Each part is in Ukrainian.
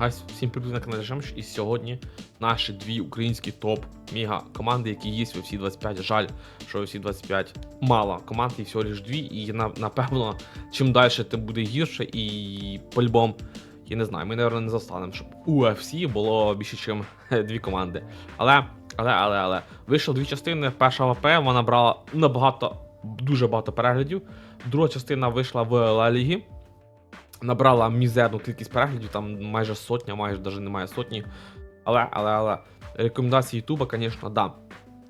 Ась, всім привіт на каналі Жемш. І сьогодні наші дві українські топ мега команди, які є в UFC 25. Жаль, що в UFC 25 мало команд, і всього лиш дві. І на- напевно, чим далі, тим буде гірше. І по-любому, я не знаю, ми, мабуть, не застанемо, щоб у UFC було більше, ніж дві команди. Але, але, але, але, вийшло дві частини. Перша ВП вона брала набагато, дуже багато переглядів. Друга частина вийшла в Ла Лігі набрала мізерну кількість переглядів, там майже сотня, майже навіть немає сотні. Але, але, але рекомендації Ютуба, звісно, да.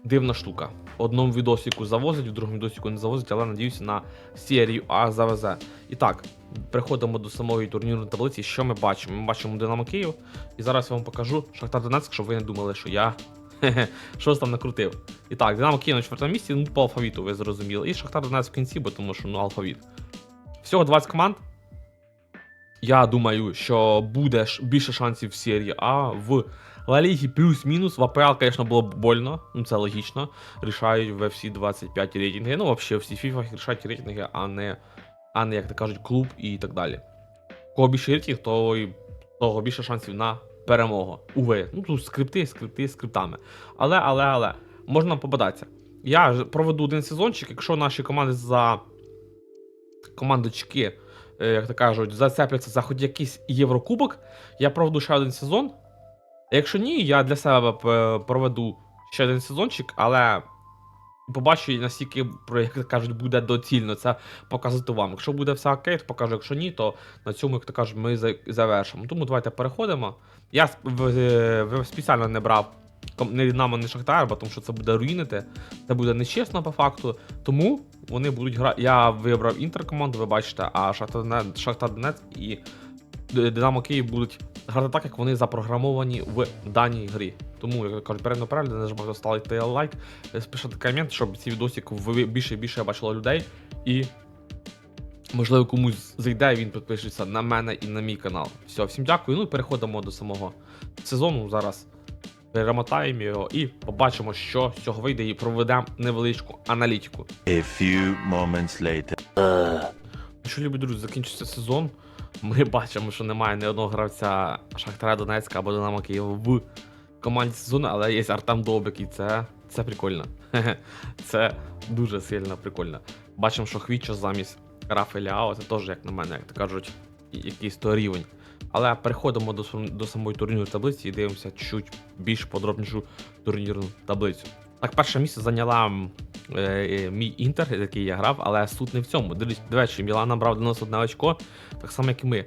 Дивна штука. В одному відосіку завозить, в другому відосіку не завозить, але надіюся на серію А завезе. І так, переходимо до самої турнірної таблиці. Що ми бачимо? Ми бачимо Динамо Київ. І зараз я вам покажу Шахтар Донецьк, щоб ви не думали, що я щось там накрутив. І так, Динамо Київ на четвертому місці, ну по алфавіту, ви зрозуміли. І Шахтар Донецьк в кінці, бо тому що ну алфавіт. Всього 20 команд. Я думаю, що буде більше шансів в серії А в Ла Лігі плюс-мінус. В АПЛ, звісно, було б больно, ну це логічно. Рішають в FC 25 рейтинги. Ну, взагалі, всі FIFA рішають рейтинги, а не, а не, як то кажуть, клуб і так далі. Кого більше рейтинг, то й- того більше шансів на перемогу. Уви. Ну тут скрипти, скрипти, скриптами. Але, але, але, можна побадатися. Я проведу один сезончик, якщо наші команди за командочки як то кажуть, зацепляться за хоч якийсь Єврокубок, я проведу ще один сезон. Якщо ні, я для себе проведу ще один сезончик, але побачу, наскільки, як кажуть, буде доцільно це показати вам. Якщо буде все окей, то покажу. Якщо ні, то на цьому, як то кажуть, ми завершимо. Тому давайте переходимо. Я е, спеціально не брав не Динамо, не Шахтар, бо тому що це буде руїнити. Це буде нечесно по факту. Тому вони будуть грати. Я вибрав інтеркоманду, ви бачите, а Шахтар Донецьк- і Динамо Київ будуть грати так, як вони запрограмовані в даній грі. Тому, як кажуть, перед перегляд, не забувайте ставити лайк, спишете комент, щоб ці відосик більше і більше бачило людей. І можливо комусь зайде, він підпишеться на мене і на мій канал. Все, всім дякую. Ну і переходимо до самого сезону. Зараз перемотаємо його і побачимо, що з цього вийде, і проведемо невеличку аналітику. A few moments later. Що любі друзі, закінчиться сезон. Ми бачимо, що немає ні одного гравця Шахтаря Донецька або Динамо Києва в команді сезону, але є Артем Довбик, і це, це прикольно. Це дуже сильно прикольно. Бачимо, що Хвічо замість Рафаеля Ао, це теж, як на мене, як то кажуть, якийсь то рівень. Але переходимо до, до самої турнірної таблиці і дивимося чуть більш подробнішу турнірну таблицю. Так, перше місце зайняла е, е, мій інтер, який я грав, але суть не в цьому. До речі, Мілан набрав 91 очко, так само, як і ми.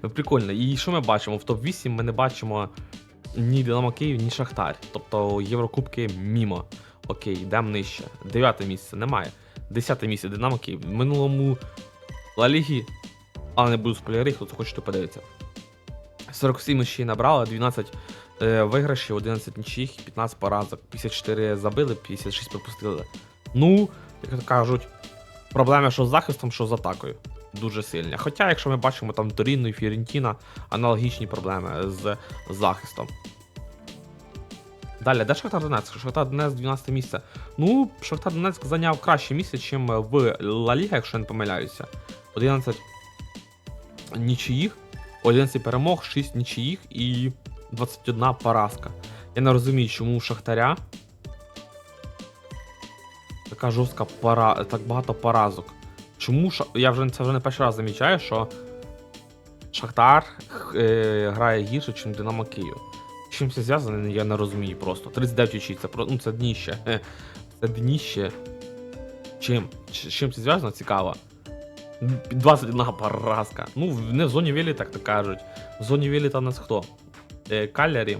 Прикольно. І що ми бачимо? В топ-8 ми не бачимо ні Динамо Київ, ні Шахтар. Тобто Єврокубки мімо. Окей, йдемо нижче. Дев'яте місце немає. Десяте місце Динамо Київ. В минулому Ла Лігі, але не буду спойлери, хто хочете подивитися. 47 ще набрали, 12 е, виграшів, 11 нічих, 15 поразок, 54 забили, 56 пропустили. Ну, як кажуть, проблеми що з захистом, що з атакою. Дуже сильні. Хоча, якщо ми бачимо там Торіно і Фіорентіна, аналогічні проблеми з захистом. Далі, де Шахтар Донецьк? Шахтар Донецьк 12 місце. Ну, Шахтар Донецьк зайняв краще місце, ніж в Ла Ліга, якщо я не помиляюся. 11 нічиїх, 11 перемог, 6 нічиїх і 21 поразка. Я не розумію, чому у Шахтаря така жорстка пора... так багато поразок. Чому я вже це вже не перший раз замічаю, що Шахтар е, грає гірше, ніж Динамо Київ. Чим це зв'язано, я не розумію просто. 39 очі, це ну це дніще. Це дніще. Чим? Чим це зв'язано? Цікаво. 21 поразка. Ну, не в зоні Вілі, так то кажуть. В зоні Віліта нас хто? Е, Калярі,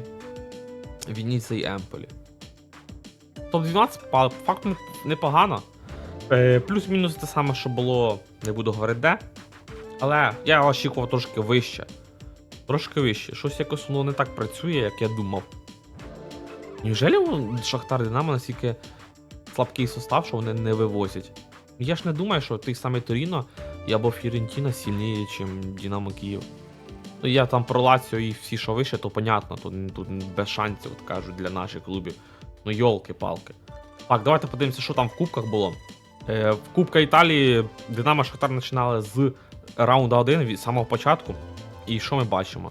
Вініця і Емполі. Топ-12 по факту непогано. Е, плюс-мінус те саме, що було, не буду говорити де. Але я очікував трошки вище. Трошки вище. Щось якось воно не так працює, як я думав. Неужели Шахтар Динамо настільки слабкий состав, що вони не вивозять? Я ж не думаю, що той самий Торіно і або Фірентіна сильніше, ніж Динамо Київ. Ну, я там про Лаціо і всі, що вище, то понятно, тут, тут без шансів, от кажуть, для наших клубів. Ну, йолки-палки. Так, давайте подивимося, що там в кубках було. Е, в Кубка Італії Динамо Шахтар починали з раунду 1 від самого початку. І що ми бачимо?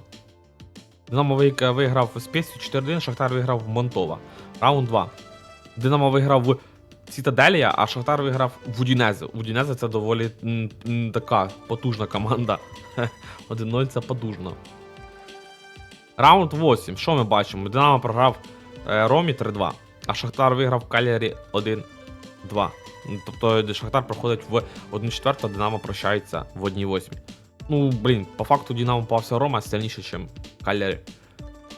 Динамо виграв в Спецію 4-1, Шахтар виграв в Монтова. Раунд 2. Динамо виграв в Цитаделія, а Шахтар виграв в Удінезе. Удінезе це доволі м, м, така потужна команда. 1-0 це потужно. Раунд 8. Що ми бачимо? Динамо програв е, Ромі 3-2, а Шахтар виграв Калярі 1-2. Ну, Тобто Шахтар проходить в 1-4, а Динамо прощається в 1-8. Ну, блін, по факту Динамо попався Рома сильніше, ніж Калярі.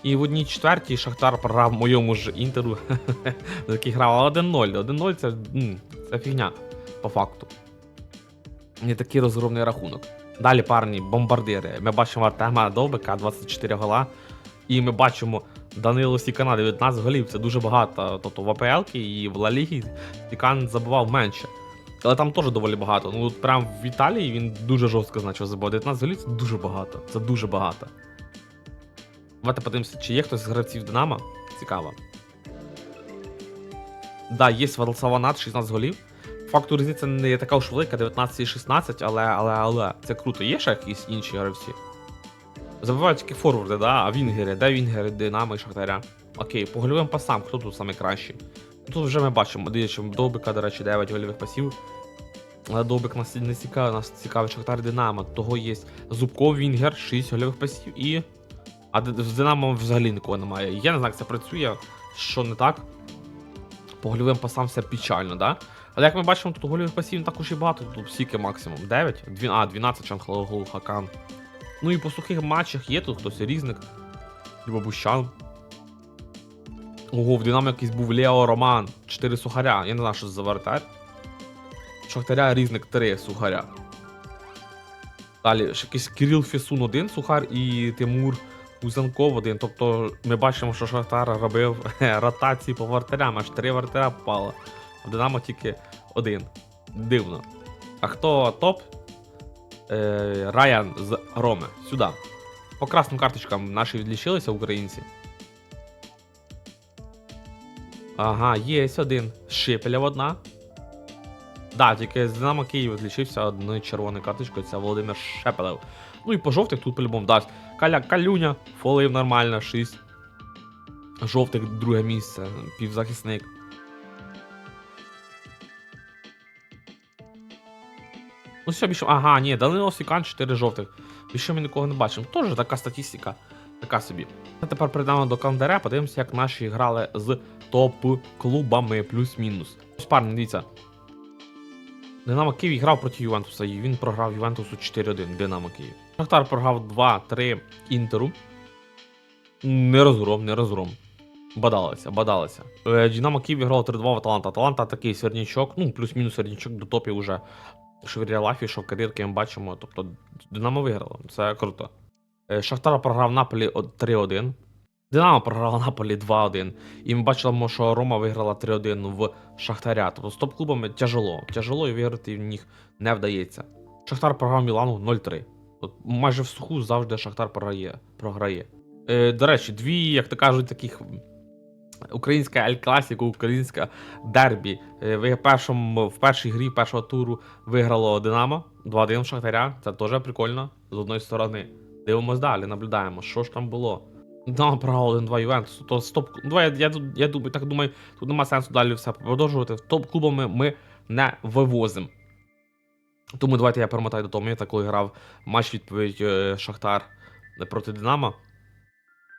І в 1-4 Шахтар програв моєму ж інтеру, який грав 1-0. 1-0 це, це фігня, по факту. Не такий розгромний рахунок. Далі парні бомбардири. Ми бачимо Артема Довбика, 24 гола. І ми бачимо Данило Сікана, 19 голів. Це дуже багато. Тобто в АПЛ і в Ла Лігі Сікан забивав менше. Але там теж доволі багато. Ну, от прям в Італії він дуже жорстко значив забивав. 19 голів це дуже багато. Це дуже багато. Давайте подивимося, чи є хтось з гравців Динамо. Цікаво. Да, є Саванат, 16 голів. Факту різниця не така уж велика, 19 і 16, але, але, але це круто. Є ще якісь інші гравці? Забувають тільки форварди, да? а Вінгери, де Вінгери, Динамо і Шахтаря. Окей, по гольовим пасам, хто тут найкращий? Тут вже ми бачимо, дивіться, Довбика, до речі, 9 гольових пасів. Але Довбик нас не цікавий, нас цікавий Шахтар Динамо. Того є Зубков Вінгер, 6 гольових пасів і. А з Динамо взагалі нікого немає. Я не знаю, як це працює, що не так. По гольовим пасам все печально, да? Але як ми бачимо, тут гольових пасів не так і багато, тут стільки максимум. 9? Дві- А, 12 Чанхалогу Хакан. Ну і по сухих матчах є тут хтось різник. Либо Бущан. Ого, в Динамо якийсь був Лео Роман. 4 сухаря. Я не знаю, що це за вратар. Шахтаря різник 3 сухаря. Далі ще якийсь Кирил Фесун 1 сухар і Тимур Узанков 1. Тобто ми бачимо, що Шахтар робив ротації по вратарям, аж 3 вратаря попало. В Динамо тільки один. Дивно. А хто топ? Е, Райан з Роми. Сюди. По красним карточкам наші відлічилися українці. Ага, є один. Шипелєв одна. Да, тільки з Динамо Київ відлічився одною червоною карточкою, це Володимир Шепелев. Ну і по жовтих тут по-любому дасть. Каля Калюня, фолив нормально, 6. Жовтих друге місце, півзахисник. Ну все, більше. Ага, ні, Данило Сікан 4 жовтих. Більше ми нікого не бачимо. Тоже така статистика. Така собі. А тепер перейдемо до календаря, подивимося, як наші грали з топ-клубами плюс-мінус. Ось парні, дивіться. Динамо Київ грав проти Ювентуса, і він програв Ювентусу 4-1. Динамо Київ. Шахтар програв 2-3 Інтеру. Не розгром, не розгром. Бадалися, бадалися. Е, Динамо Київ грав 3-2 в Аталанта. Аталанта такий середнячок, ну, плюс-мінус середнячок до топів уже. Швиря Лафі, що в кар'єрки ми бачимо. Тобто Динамо виграло. Це круто. Е, Шахтар програв Наполі 3-1. Динамо програла Наполі 2-1. І ми бачимо, що Рома виграла 3-1 в Шахтаря. Тобто з топ-клубами тяжело. Тяжело і виграти в них не вдається. Шахтар програв Мілану 0-3. От майже в суху завжди Шахтар програє. програє. Е, до речі, дві, як то кажуть, таких українська Ель Класіко, українська дербі. Е, Ви першому, в першій грі першого туру виграло Динамо 2-1 Шахтаря. Це теж прикольно з одної сторони. Дивимось далі, наблюдаємо, що ж там було. Динамо програло 1-2 Ювентусу. То стоп. Давай, я, я, я думаю, так думаю, тут нема сенсу далі все продовжувати. Топ-клубами ми не вивозимо. Тому давайте я перемотаю до того моменту, коли грав матч відповідь е, Шахтар проти Динамо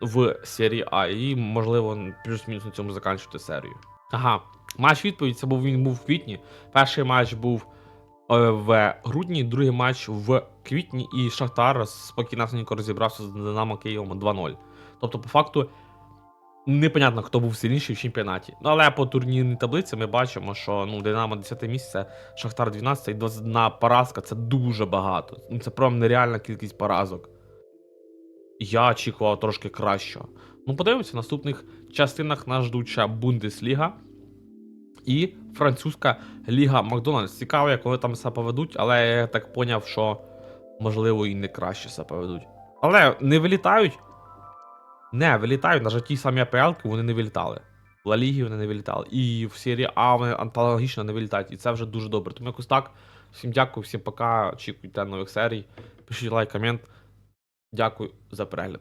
в серії А, і, можливо, плюс-мінус на цьому закінчувати серію. Ага, матч відповідь це був він був в квітні. Перший матч був е, в грудні, другий матч в квітні, і Шахтар спокійнесенько розібрався з Динамо Києвом 2-0. Тобто, по факту, непонятно, хто був сильніший в чемпіонаті. Ну, але по турнірній таблиці ми бачимо, що ну, Динамо 10 місце, Шахтар 12 і 21 поразка це дуже багато. Ну, Це прям нереальна кількість поразок. Я очікував трошки кращого. Ну, подивимося, в наступних частинах нас ждуть ще Бундесліга і французька Ліга Макдональдс. Цікаво, як вони там себе поведуть, але я так поняв, що можливо і не краще себе поведуть. Але не вилітають. Не, вилітають, навіть ті самі АПЛ вони не вилітали. В Ла Лігі вони не вилітали. І в серії А вони антологічно не вилітають. І це вже дуже добре. Тому якось так. Всім дякую, всім пока. Очікуйте нових серій. Пишіть лайк, комент. Дякую за перегляд.